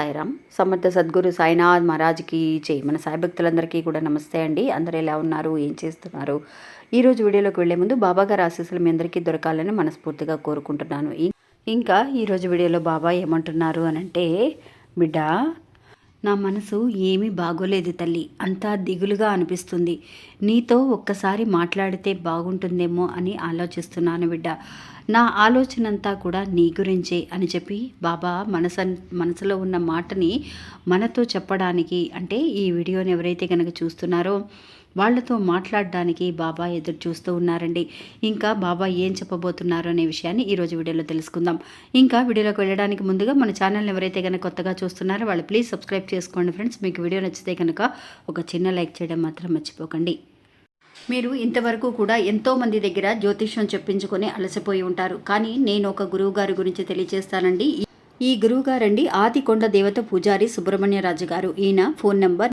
సాయిరామ్. సమర్థ సద్గురు సాయినాథ్ మహారాజ్కి చేయి మన సాయి భక్తులందరికీ కూడా నమస్తే అండి. అందరు ఎలా ఉన్నారు? ఏం చేస్తున్నారు? ఈరోజు వీడియోలోకి వెళ్ళే ముందు బాబాగారి ఆశీస్సులు మీ అందరికీ దొరకాలని మనస్ఫూర్తిగా కోరుకుంటున్నాను. ఇంకా ఈరోజు వీడియోలో బాబా ఏమంటున్నారు అని అంటే బిడ్డ నా మనసు ఏమీ బాగోలేదు తల్లి. అంతా దిగులుగా అనిపిస్తుంది. నీతో ఒక్కసారి మాట్లాడితే బాగుంటుందేమో అని ఆలోచిస్తున్నాను బిడ్డ. నా ఆలోచనంతా కూడా నీ గురించే అని చెప్పి బాబా మనస మనసులో ఉన్న మాటని మనతో చెప్పడానికి అంటే ఈ వీడియోని ఎవరైతే కనుక చూస్తున్నారో వాళ్ళతో మాట్లాడడానికి బాబా ఎదురు చూస్తూ ఉన్నారండి. ఇంకా బాబా ఏం చెప్పబోతున్నారు అనే విషయాన్ని ఈరోజు వీడియోలో తెలుసుకుందాం. ఇంకా వీడియోలోకి వెళ్ళడానికి ముందుగా మన ఛానల్ని ఎవరైతే కనుక కొత్తగా చూస్తున్నారో వాళ్ళు ప్లీజ్ సబ్స్క్రైబ్ చేసుకోండి ఫ్రెండ్స్. మీకు వీడియో నచ్చితే కనుక ఒక చిన్న లైక్ చేయడం మాత్రం మర్చిపోకండి. మీరు ఇంతవరకు కూడా ఎంతో మంది దగ్గర జ్యోతిష్యం చెప్పించుకొని అలసిపోయి ఉంటారు. కానీ నేను ఒక గురువు గారి గురించి తెలియజేస్తానండి. ఈ గురువు గారండి ఆదికొండ దేవత పూజారి సుబ్రహ్మణ్యరాజు గారు ఈయన phone number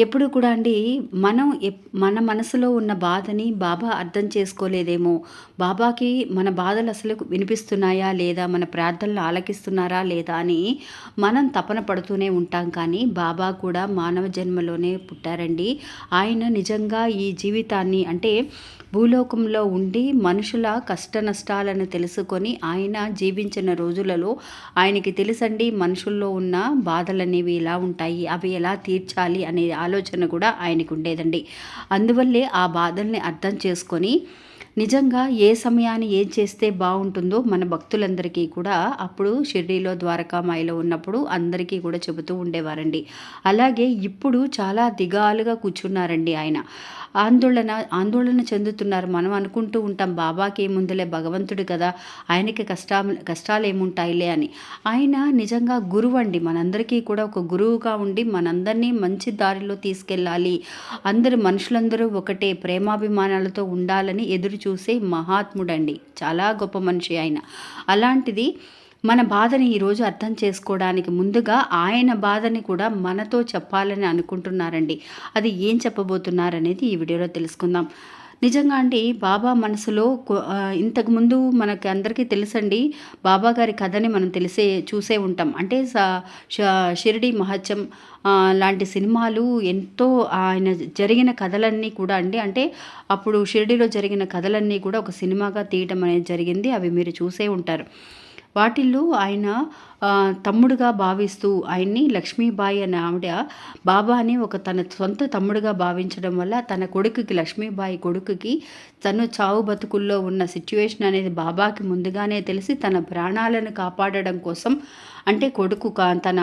ఎప్పుడు కూడా అండి మనం ఎప్- మన మనసులో ఉన్న బాధని బాబా అర్థం చేసుకోలేదేమో. బాబాకి మన బాధలు అసలు వినిపిస్తున్నాయా లేదా మన ప్రార్థనలు ఆలకిస్తున్నారా లేదా అని మనం తపన పడుతూనే ఉంటాం. కానీ బాబా కూడా మానవ జన్మలోనే పుట్టారండి. ఆయన నిజంగా ఈ జీవితాన్ని అంటే భూలోకంలో ఉండి మనుషుల కష్ట నష్టాలను తెలుసుకొని ఆయన జీవించిన రోజులలో ఆయనకి తెలుసండి మనుషుల్లో ఉన్న బాధలు అనేవి ఎలా ఉంటాయి అవి ఎలా తీర్చాలి అనే ఆలోచన కూడా ఆయనకు ఉండేదండి అందువల్లే ఆ బాధల్ని అర్థం చేసుకొని నిజంగా ఏ సమయాన్ని ఏం చేస్తే బాగుంటుందో మన భక్తులందరికీ కూడా అప్పుడు షిర్డీలో ద్వారకామాయిలో ఉన్నప్పుడు అందరికీ కూడా చెబుతూ ఉండేవారండి. అలాగే ఇప్పుడు చాలా దిగాలుగా కూర్చున్నారండి ఆయన. ఆందోళన ఆందోళన చెందుతున్నారు. మనం అనుకుంటూ ఉంటాం బాబాకి ఏముందిలే భగవంతుడు కదా ఆయనకి కష్టా కష్టాలు ఏముంటాయిలే అని. ఆయన నిజంగా గురువు అండి మనందరికీ కూడా ఒక గురువుగా ఉండి మనందరినీ మంచి దారిలో తీసుకెళ్ళాలి. అందరు మనుషులందరూ ఒకటే ప్రేమాభిమానాలతో ఉండాలని ఎదురు చూసే మహాత్ముడండి. చాలా గొప్ప మనిషి ఆయన. అలాంటిది మన బాధని ఈరోజు అర్థం చేసుకోవడానికి ముందుగా ఆయన బాధని కూడా మనతో చెప్పాలని అనుకుంటున్నారండి. అది ఏం చెప్పబోతున్నారనేది ఈ వీడియోలో తెలుసుకుందాం. నిజంగా అండి బాబా మనసులో ఇంతకుముందు మనకి అందరికీ తెలుసండి బాబా గారి కథని మనం తెలిసే చూసే ఉంటాం. అంటే షిరిడి మహత్యం లాంటి సినిమాలు ఎంతో ఆయన జరిగిన కథలన్నీ కూడా అండి. అంటే అప్పుడు షిరిడిలో జరిగిన కథలన్నీ కూడా ఒక సినిమాగా తీయటం అనేది జరిగింది. అవి మీరు చూసే ఉంటారు. వాటిల్లో ఆయన తమ్ముడుగా భావిస్తూ ఆయన్ని లక్ష్మీబాయి అనే ఆవిడ బాబాని ఒక తన సొంత తమ్ముడుగా భావించడం వల్ల తన కొడుకుకి లక్ష్మీబాయి కొడుకుకి తను చావు బతుకుల్లో ఉన్న సిచ్యువేషన్ అనేది బాబాకి ముందుగానే తెలిసి తన ప్రాణాలను కాపాడడం కోసం అంటే కొడుకు కా- తన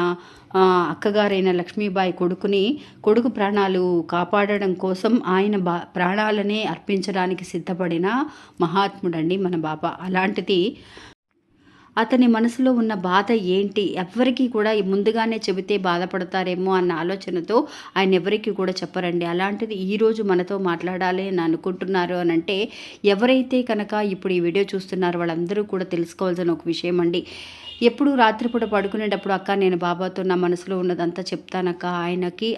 అక్కగారైన లక్ష్మీబాయి కొడుకుని కొడుకు ప్రాణాలు కాపాడడం కోసం ఆయన బా ప్రాణాలనే అర్పించడానికి సిద్ధపడిన మహాత్ముడండి మన బాబా. అలాంటిది అతని మనసులో ఉన్న బాధ ఏంటి? ఎవరికీ కూడా ముందుగానే చెబితే బాధపడతారేమో అన్న ఆలోచనతో ఆయన ఎవరికి కూడా చెప్పరండి. అలాంటిది ఈరోజు మనతో మాట్లాడాలి అని అనుకుంటున్నారు అని అంటే ఎవరైతే కనుక ఇప్పుడు ఈ వీడియో చూస్తున్నారో వాళ్ళందరూ కూడా తెలుసుకోవాల్సిన ఒక విషయం అండి. ఎప్పుడు రాత్రిపూట పడుకునేటప్పుడు అక్క నేను బాబాతో నా మనసులో ఉన్నదంతా చెప్తానక్క. ఆయనకి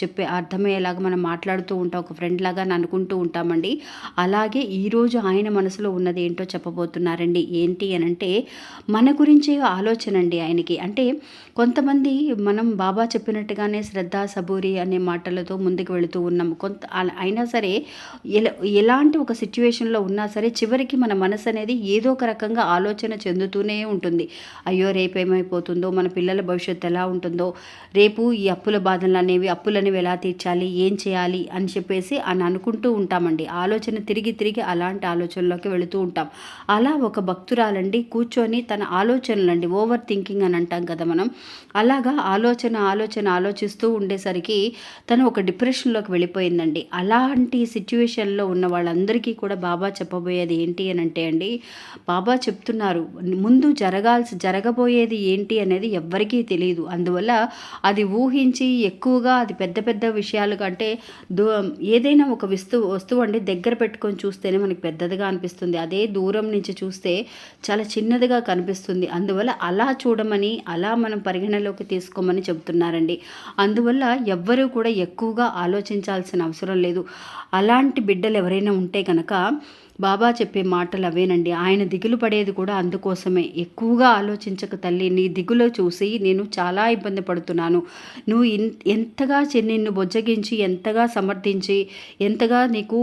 చెప్పే అర్థమయ్యేలాగా మనం మాట్లాడుతూ ఉంటాం ఒక ఫ్రెండ్ లాగా అనుకుంటూ ఉంటామండి. అలాగే ఈరోజు ఆయన మనసులో ఉన్నది ఏంటో చెప్పబోతున్నారండి. ఏంటి అని అంటే మన గురించే ఆలోచన అండి ఆయనకి. అంటే కొంతమంది మనం బాబా చెప్పినట్టుగానే శ్రద్ధ సబూరి అనే మాటలతో ముందుకు వెళుతూ ఉన్నాం. కొంత అయినా సరే ఎలా ఎలాంటి ఒక సిచ్యువేషన్లో ఉన్నా సరే చివరికి మన మనసు అనేది ఏదో ఒక రకంగా ఆలోచన చెందుతూనే ఉంటుంది. అయ్యో రేపు ఏమైపోతుందో మన పిల్లల భవిష్యత్తు ఎలా ఉంటుందో రేపు ఈ అప్పుల బాధలు అనేవి అప్పులనేవి ఎలా తీర్చాలి ఏం చేయాలి అని చెప్పేసి అని అనుకుంటూ ఉంటామండి. ఆలోచన తిరిగి తిరిగి అలాంటి ఆలోచనలోకి వెళుతూ ఉంటాం. అలా ఒక భక్తురాలండి కూర్చొని తన ఆలోచనలండి ఓవర్ థింకింగ్ అని అంటాం కదా మనం అలాగా ఆలోచన ఆలోచన ఆలోచిస్తూ ఉండేసరికి తను ఒక డిప్రెషన్లోకి వెళ్ళిపోయిందండి. అలాంటి సిచ్యువేషన్లో ఉన్న వాళ్ళందరికీ కూడా బాబా చెప్పబోయేది ఏంటి అని అంటే అండి బాబా చెప్తున్నారు ముందు జరగాల్సి జరగబోయేది ఏంటి అనేది ఎవ్వరికీ తెలియదు అందువల్ల అది ఊహించి ఎక్కువగా అది పెద్ద పెద్ద విషయాలు కంటే దూ ఏదైనా ఒక వస్తువు వస్తువు అండి దగ్గర పెట్టుకొని చూస్తేనే మనకి పెద్దదిగా అనిపిస్తుంది. అదే దూరం నుంచి చూస్తే చాలా చిన్నదిగా కనిపిస్తుంది. అందువల్ల అలా చూడమని అలా మనం పరిగణలోకి తీసుకోమని చెబుతున్నారండి. అందువల్ల ఎవ్వరూ కూడా ఎక్కువగా ఆలోచించాల్సిన అవసరం లేదు. అలాంటి బిడ్డలు ఎవరైనా ఉంటే కనుక బాబా చెప్పే మాటలు అవేనండి. ఆయన దిగులు పడేది కూడా అందుకోసమే. ఎక్కువగా ఆలోచించక తల్లి నీ దిగులో చూసి నేను చాలా ఇబ్బంది పడుతున్నాను. నువ్వు ఎంతగా నిన్ను బొజ్జగించి ఎంతగా సమర్థించి ఎంతగా నీకు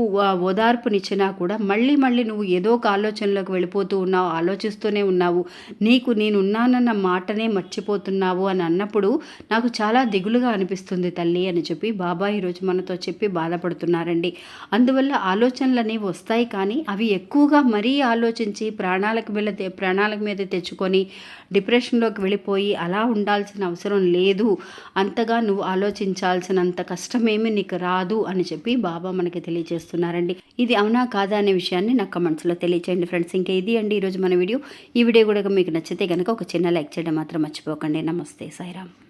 ఓదార్పునిచ్చినా కూడా మళ్ళీ మళ్ళీ నువ్వు ఏదో ఒక ఆలోచనలోకి వెళ్ళిపోతూ ఉన్నావు ఆలోచిస్తూనే ఉన్నావు. నీకు నేనున్నానన్న మాటనే మర్చిపోతున్నావు అని అన్నప్పుడు నాకు చాలా దిగులుగా అనిపిస్తుంది తల్లి అని చెప్పి బాబా ఈరోజు మనతో చెప్పి బాధపడుతున్నారండి. అందువల్ల ఆలోచనలు అనేవి వస్తాయి కానీ అవి ఎక్కువగా మరీ ఆలోచించి ప్రాణాలకు మీద ప్రాణాలకు మీద తెచ్చుకొని డిప్రెషన్లోకి వెళ్ళిపోయి అలా ఉండాల్సిన అవసరం లేదు. అంతగా నువ్వు ఆలోచించాల్సినంత కష్టమేమి నీకు రాదు అని చెప్పి బాబా మనకి తెలియజేస్తున్నారండి. ఇది అవునా కాదా అనే విషయాన్ని నాకు కమెంట్స్లో తెలియచేయండి ఫ్రెండ్స్. ఇంకా ఇది అండి ఈరోజు మన వీడియో. ఈ వీడియో కూడా మీకు నచ్చితే కనుక ఒక చిన్న లైక్ చేయడం మాత్రం మర్చిపోకండి. నమస్తే. సాయిరామ్.